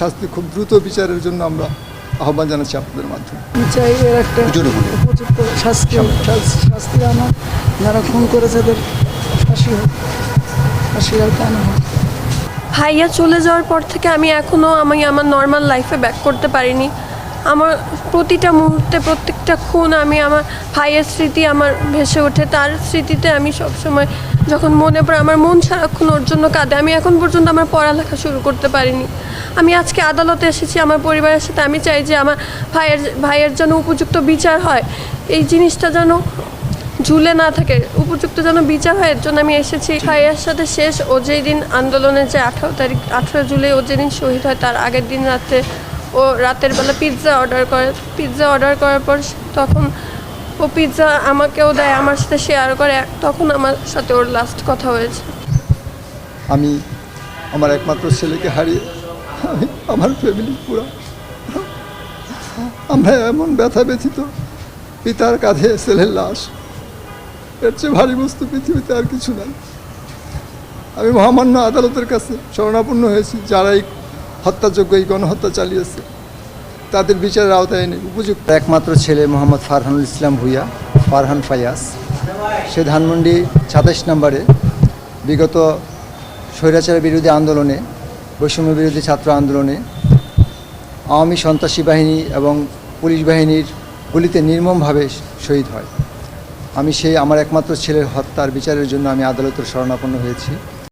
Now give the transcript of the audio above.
শাস্তি খুব দ্রুত বিচারের জন্য আমরা আহ্বান জানাচ্ছি আপনাদের মাধ্যমে। চাই এর একটা উপযুক্ত শাস্তি শাস্তি আমার যারা খুন করেছে তাদের ফাঁসি হোক ফাঁসি আর কেন হোক। ভাইয়া চলে যাওয়ার পর থেকে আমি এখনও আমি আমার নর্মাল লাইফে ব্যাক করতে পারিনি। আমার প্রতিটা মুহূর্তে প্রত্যেকটা খুন আমি আমার ভাইয়ের স্মৃতি আমার ভেসে ওঠে। তার স্মৃতিতে আমি সবসময় যখন মনে পড়ে আমার মন সারাক্ষণ ওর জন্য কাঁদে আমি এখন পর্যন্ত আমার পড়ালেখা শুরু করতে পারিনি। আমি আজকে আদালতে এসেছি আমার পরিবারের সাথে আমি চাই যে আমার ভাইয়ের ভাইয়ের যেন উপযুক্ত বিচার হয়। এই জিনিসটা যেন ঝুলে না থাকে উপযুক্ত যেন বিচার হয় এর জন্য আমি এসেছি। ভাইয়ের সাথে শেষ ও যেই দিন আন্দোলনের যে আঠারো তারিখ আঠারো জুলাই ও যেদিন শহীদ হয় তার আগের দিন রাতে ও রাতের বেলা পিৎজা অর্ডার করে পিৎজা অর্ডার করার পর তখন ও পিৎজা আমাকেও দেয়, আমার সাথে শেয়ার করে, তখন আমার সাথে ওর লাস্ট কথা হয়েছে। আমি আমার একমাত্র ছেলেকে হারিয়ে আমি আমার ফ্যামিলি পুরো। আমরা এমন ব্যথা ব্যথিত, পিতার কাঁধে ছেলের লাশ। এর চেয়ে ভারী বস্তু পৃথিবীতে আর কিছু নাই। আমি মহামান্য আদালতের কাছে শরণাপন্ন হয়েছি যারা এই হত্যাযোগ্য এই গণহত্যা চালিয়েছে। তাদের বিচারের আওতায় এনে উপযুক্ত। একমাত্র ছেলে মোহাম্মদ ফারহানুল ইসলাম ভুইয়া, ফারহান ফায়াস সে ধানমন্ডি সাতাশ নম্বরে বিগত স্বৈরাচার বিরোধী আন্দোলনে, বৈষম্য বিরোধী ছাত্র আন্দোলনে, আওয়ামী সন্ত্রাসী বাহিনী এবং পুলিশ বাহিনীর গুলিতে নির্মমভাবে শহীদ হয়। আমি সেই, আমার একমাত্র ছেলের হত্যার বিচারের জন্য আমি আদালতের শরণাপন্ন হয়েছি।